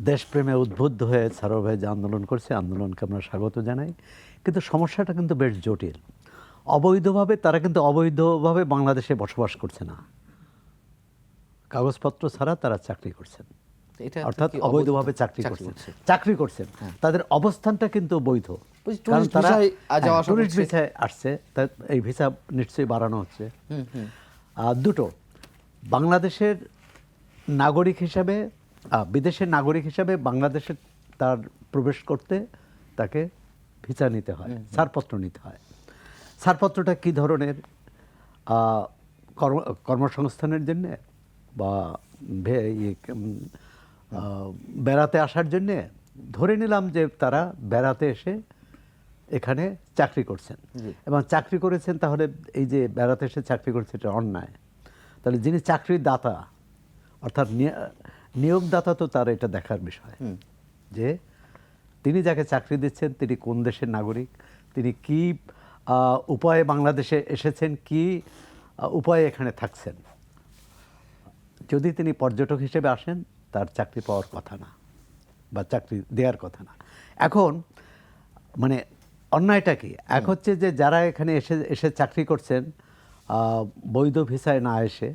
দেশপ্রেমে উদ্বুদ্ধ হয়ে সারোয়ার ভাই যে আন্দোলন করছে আন্দোলনকে আমরা স্বাগত জানাই। কিন্তু সমস্যাটা কিন্তু বেশ জটিল। অবৈধভাবে তারা কিন্তু অবৈধভাবে বাংলাদেশে বসবাস করছে না। কাগজপত্র ছাড়া তারা চাকরি করছেন। অর্থাৎ অবৈধভাবে অবৈধ? চাকরি করছেন। চাকরি করছেন। তাদের অবস্থানটা কিন্তু বৈধ। কারণ তারা ভিসায় টুরিস্ট ভিসায় আসছে। এই ভিসা নিশ্চয়ই বাড়ানো হচ্ছে। দুটো। বাংলাদেশের নাগরিক হিসাবে বিদেশের নাগরিক হিসাবে বাংলাদেশে তার প্রবেশ করতে তাকে ভিসা নিতে হয় ছাড়পত্র নিতে হয়। ছাড়পত্রটা কী ধরনের? কর্ম কর্মসংস্থানের জন্যে বা ইয়ে, বেড়াতে আসার জন্যে? ধরে নিলাম যে তারা বেড়াতে এসে এখানে চাকরি করছেন। এবং চাকরি করেছেন তাহলে এই যে বেড়াতে এসে চাকরি করছে এটা অন্যায়। তাহলে যিনি চাকরির দাতা অর্থাৎ নিয়োগদাতা তো তার এটা দেখার বিষয়। যে তিনি যাকে চাকরি দিচ্ছেন তিনি কোন দেশের নাগরিক? তিনি কি উপায়ে বাংলাদেশে এসেছেন? কি উপায়ে এখানে থাকছেন? যদি তিনি পর্যটক হিসেবে আসেন তার চাকরি পাওয়ার কথা না বা চাকরি দেওয়ার কথা না। এখন মানে অন্যায়টা কি? এক হচ্ছে যে যারা এখানে এসে এসে চাকরি করছেন বৈধ ভিসায় না এসে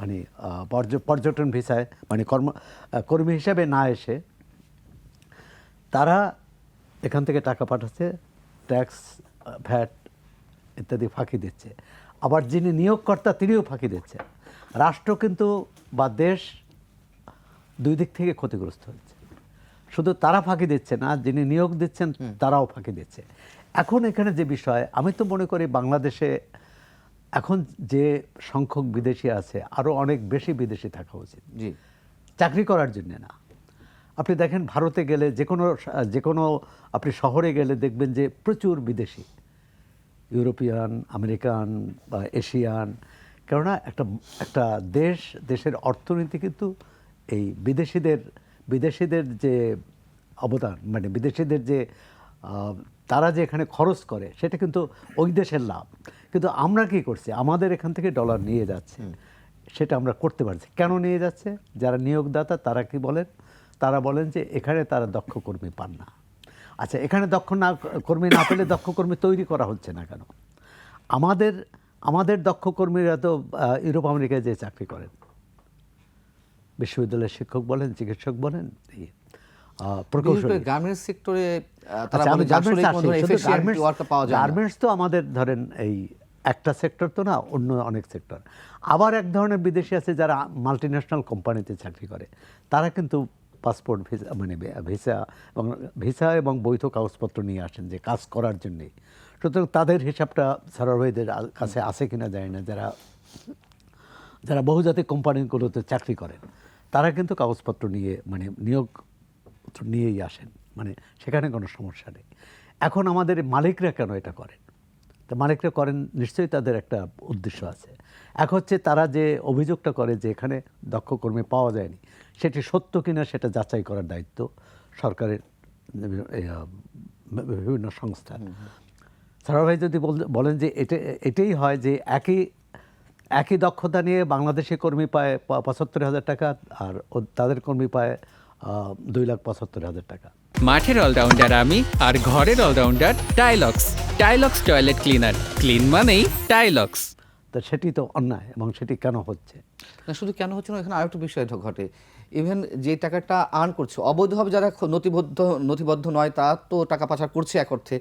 মানে পর্য- পর্যটন ভিসায় মানে কর্ম কর্মী হিসাবে না এসে তারা এখান থেকে টাকা পাঠাচ্ছে ট্যাক্স ভ্যাট ইত্যাদি ফাঁকি দিচ্ছে। আবার যিনি নিয়োগকর্তা তিনিও ফাঁকি দিচ্ছে। রাষ্ট্র কিন্তু বা দেশ দুই দিক থেকে ক্ষতিগ্রস্ত হচ্ছে। শুধু তারা ফাঁকি দিচ্ছে না যিনি নিয়োগ দিচ্ছেন তারাও ফাঁকি দিচ্ছে। এখন এখানে যে বিষয় আমি তো মনে করি বাংলাদেশে এখন যে সংখ্যক বিদেশি আছে আরও অনেক বেশি বিদেশি থাকা উচিত। জি। চাকরি করার জন্যে না। আপনি দেখেন ভারতে গেলে যে কোনো যে কোনো আপনি শহরে গেলে দেখবেন যে প্রচুর বিদেশি। ইউরোপিয়ান আমেরিকান বা এশিয়ান। কেননা একটা একটা দেশ দেশের অর্থনীতি কিন্তু এই বিদেশিদের বিদেশিদের যে অবদান মানে বিদেশিদের যে তারা যে এখানে খরচ করে সেটা কিন্তু ওই দেশের লাভ। কিন্তু আমরা কি করছি? আমাদের এখান থেকে ডলার নিয়ে যাচ্ছে। সেটা আমরা করতে পারছি। কেন নিয়ে যাচ্ছে? যারা নিয়োগদাতা তারা কি বলেন? তারা বলেন যে এখানে তারা দক্ষ কর্মী পান না। আচ্ছা এখানে দক্ষ না কর্মী না পেলে দক্ষ কর্মী তৈরি করা হচ্ছে না কেন? আমাদের আমাদের দক্ষ কর্মীরা তো ইউরোপ আমেরিকায় যে চাকরি করেন। বিশ্ববিদ্যালয়ের শিক্ষক বলেন চিকিৎসক বলেন গার্মেন্টস সেক্টরে তারা আচ্ছা। গার্মেন্টস তো আমাদের ধরেন এই একটা সেক্টর তো না, অন্য অনেক সেক্টর আবার এক ধরনের বিদেশি আছে যারা মাল্টি ন্যাশনাল কোম্পানিতে চাকরি করে। তারা কিন্তু পাসপোর্ট ভিসা মানে ভিসা এবং ভিসা এবং বৈধ কাগজপত্র নিয়ে আসেন যে কাজ করার জন্যে। সুতরাং তাদের হিসাবটা সারার ভাইদের কাছে আছে কিনা জানি না। যারা যারা বহুজাতিক কোম্পানিগুলোতে চাকরি করেন, তারা কিন্তু কাগজপত্র নিয়ে মানে নিয়োগ নিয়েই আসেন। মানে সেখানে কোনো সমস্যা নেই। এখন আমাদের মালিকরা কেন এটা করেন? তো মালিকরা করেন নিশ্চয়ই তাদের একটা উদ্দেশ্য আছে। এক হচ্ছে তারা যে অভিযোগটা করে যে এখানে দক্ষ কর্মী পাওয়া যায়নি সেটি সত্য কিনা সেটা যাচাই করার দায়িত্ব সরকারের বিভিন্ন সংস্থা। সারা ভাই যদি বল- বলেন যে এটা এটাই হয় যে একই একই দক্ষতা নিয়ে বাংলাদেশি কর্মী পায় পঁচাত্তর হাজার টাকা আর তাদের কর্মী পায় দুই লাখ পঁচাত্তর হাজার টাকা। মাঠের অলরাউন্ডার আমি আর ঘরের allrounder Tilex Tilex toilet cleaner. Clean মানেই টাইলক্স তো সেটি তো অন্যায় এবং সেটি কেন হচ্ছে? না শুধু কেন হচ্ছে না এখানে আরেকটা বিষয় ঘটে। ইভেন যে টাকাটা আর্ন করছে অবৈধভাবে যারা নথিবদ্ধ নথিবদ্ধ নয় তারা তো টাকা পাচার করছে এক অর্থে।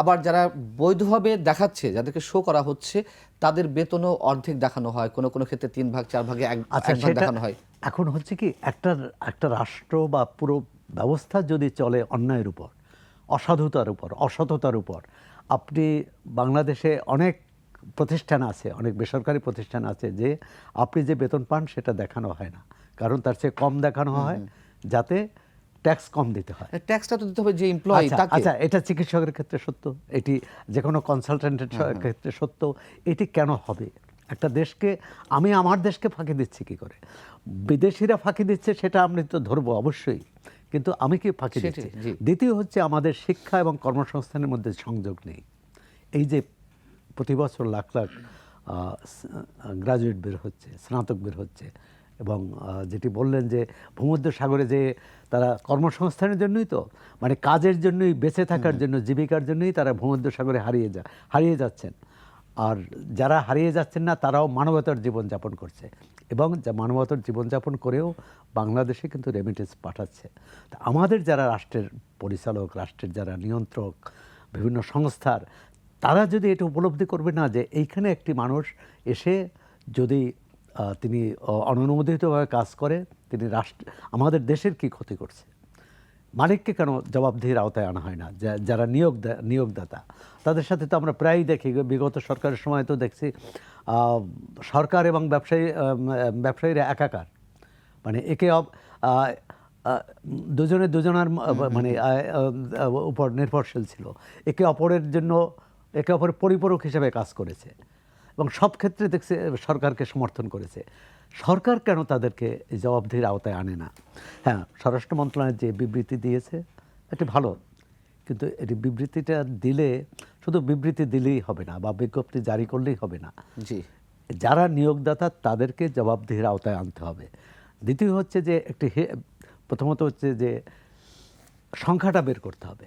আবার যারা বৈধভাবে দেখাচ্ছে যাদেরকে শো করা হচ্ছে তাদের বেতনও অর্ধেক দেখানো হয়। কোনো কোনো ক্ষেত্রে তিন ভাগ চার ভাগে এক আচ্ছা ভাগ দেখানো হয়। এখন হচ্ছে কি একটা একটা রাষ্ট্র বা পুরো ব্যবস্থা যদি চলে অন্যায়ের উপর অসাধুতার উপর অসততার উপর আপনি বাংলাদেশে অনেক প্রতিষ্ঠান আছে অনেক বেসরকারি প্রতিষ্ঠান আছে যে আপনি যে বেতন পান সেটা দেখানো হয় না। কারণ তার চেয়ে কম দেখানো হয় যাতে ট্যাক্স কম দিতে হয়। ট্যাক্সটা তো দিতে হবে যে এমপ্লয়ি আচ্ছা, আচ্ছা এটা চিকিৎসকের ক্ষেত্রে সত্য এটি যে কোনো কনসালটেন্টের ক্ষেত্রে সত্য এটি কেন হবে? একটা দেশকে আমি আমার দেশকে ফাঁকি দিচ্ছি কি করে? বিদেশিরা ফাঁকি দিচ্ছে সেটা আমি তো ধরবো অবশ্যই। কিন্তু আমি কি ফাঁকি দিচ্ছি? দ্বিতীয় হচ্ছে আমাদের শিক্ষা এবং কর্মসংস্থানের মধ্যে সংযোগ নেই। এই যে প্রতি বছর লাখ লাখ গ্রাজুয়েট বের হচ্ছে স্নাতক বের হচ্ছে এবং যেটি বললেন যে ভূমধ্য সাগরে যে তারা কর্মসংস্থানের জন্যই তো মানে কাজের জন্যই বেঁচে থাকার জন্য জীবিকার জন্যই তারা ভূমধ্য সাগরে হারিয়ে যা হারিয়ে যাচ্ছেন। আর যারা হারিয়ে যাচ্ছেন না, তারাও মানবতার জীবনযাপন করছে। এবং যা মানবতার জীবনযাপন করেও বাংলাদেশে কিন্তু রেমিটেন্স পাঠাচ্ছে। তা আমাদের যারা রাষ্ট্রের পরিচালক, রাষ্ট্রের যারা নিয়ন্ত্রক, বিভিন্ন সংস্থার, তারা যদি এটা উপলব্ধি করবে না যে এইখানে একটি মানুষ এসে যদি তিনি অননুমোদিতভাবে কাজ করে, তিনি রাষ্ট্র, আমাদের দেশের কি ক্ষতি করছে? মালিককে কেন জবাবদিহির আওতায় আনা হয় না? যারা নিয়োগ নিয়োগদাতা। তাদের সাথে তো আমরা প্রায়ই দেখি বিগত সরকারের সময় তো দেখছি সরকার এবং ব্যবসায়ী ব্যবসায়ীরা একাকার। মানে একে দুজনে দুজনার মানে উপর নির্ভরশীল ছিল। একে অপরের জন্য একে অপরের পরিপূরক হিসেবে কাজ করেছে। এবং সব ক্ষেত্রে দেখছে সরকারকে সমর্থন করেছে। সরকার কেন তাদেরকে এই জবাবদিহির আওতায় আনে না? হ্যাঁ স্বরাষ্ট্র মন্ত্রণালয় যে বিবৃতি দিয়েছে এটি ভালো। কিন্তু এটি বিবৃতিটা দিলে শুধু বিবৃতি দিলেই হবে না বা বিজ্ঞপ্তি জারি করলেই হবে না। জি। যারা নিয়োগদাতা তাদেরকে জবাবদিহির আওতায় আনতে হবে। দ্বিতীয় হচ্ছে যে একটি হে- প্রথমত হচ্ছে যে সংখ্যাটা বের করতে হবে।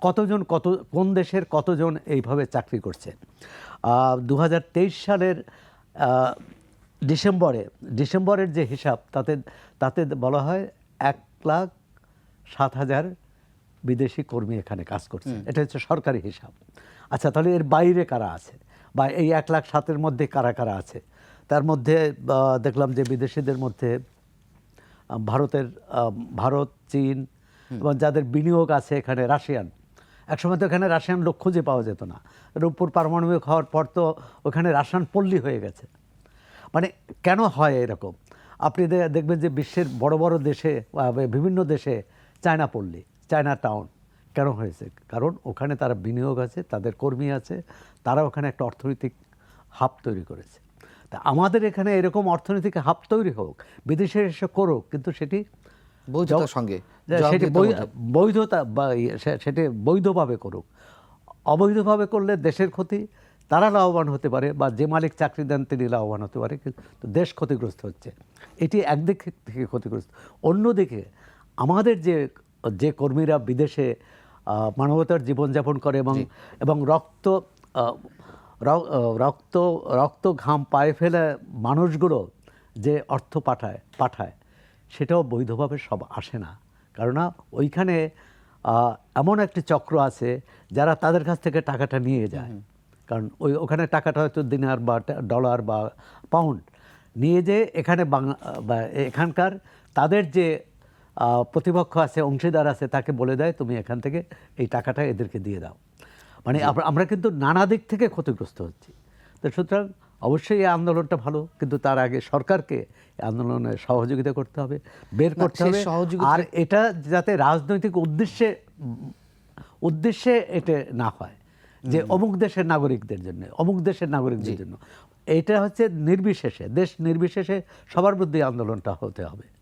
কতজন কত কোন দেশের কতজন এইভাবে চাকরি করছে? দু হাজার তেইশ সালের ডিসেম্বরে ডিসেম্বরের যে হিসাব তাতে তাতে বলা হয় এক লাখ সাত হাজার বিদেশি কর্মী এখানে কাজ করছে। এটা হচ্ছে সরকারি হিসাব। আচ্ছা তাহলে এর বাইরে কারা আছে? বা এই এক লাখ সাতের মধ্যে কারা কারা আছে? তার মধ্যে দেখলাম যে বিদেশিদের মধ্যে ভারতের ভারত চীন এবং যাদের বিনিয়োগ আছে এখানে রাশিয়ান। একসময় তো এখানে রাশিয়ান লোক খুঁজে পাওয়া যেত না। রূপপুর পারমাণবিক হওয়ার পর তো ওখানে রাশিয়ান পল্লী হয়ে গেছে। মানে কেন হয় এরকম? আপনি দেখবেন যে বিশ্বের বড় বড় দেশে বিভিন্ন দেশে চায়না পল্লী। চায়না টাউন কেন হয়েছে? কারণ ওখানে তারা বিনিয়োগ আছে তাদের কর্মী আছে তারা ওখানে একটা অর্থনৈতিক হাব তৈরি করেছে। তা আমাদের এখানে এরকম অর্থনৈতিক হাব তৈরি হোক বিদেশে এসে করুক কিন্তু সেটি বৈধতার সঙ্গে সেটি বৈধতা বা ইয়ে, সেটি বৈধভাবে করুক। অবৈধভাবে করলে দেশের ক্ষতি তারা লাভবান হতে পারে বা যে মালিক চাকরি দেন তিনি লাভবান হতে পারে কিন্তু দেশ ক্ষতিগ্রস্ত হচ্ছে। এটি একদিক থেকে ক্ষতিগ্রস্ত। অন্যদিকে আমাদের যে যে কর্মীরা বিদেশে মানবতার জীবনযাপন করে এবং এবং রক্ত রক্ত রক্ত ঘাম পায়ে ফেলে মানুষগুলো যে অর্থ পাঠায় পাঠায় সেটাও বৈধভাবে সব আসে না। কেননা ওইখানে এমন একটি চক্র আছে যারা তাদের কাছ থেকে টাকাটা নিয়ে যায়। কারণ ওই ওখানে টাকাটা হয়তো দিনার বা ডলার বা পাউন্ড। নিয়ে যে এখানে বাংলা বা এখানকার তাদের যে প্রতিপক্ষ আছে অংশীদার আছে তাকে বলে দেয় তুমি এখান থেকে এই টাকাটা এদেরকে দিয়ে দাও। মানে আমরা- কিন্তু নানা দিক থেকে ক্ষতিগ্রস্ত হচ্ছি। তো সুতরাং অবশ্যই এই আন্দোলনটা ভালো কিন্তু তার আগে সরকারকে আন্দোলনে সহযোগিতা করতে হবে বের করতে হবে। আর এটা যাতে রাজনৈতিক উদ্দেশ্যে উদ্দেশ্যে এটা না হয় যে অমুক দেশের নাগরিকদের জন্য অমুক দেশের নাগরিকদের জন্য। এটা হচ্ছে নির্বিশেষে দেশ নির্বিশেষে সবার মধ্যে আন্দোলনটা হতে হবে।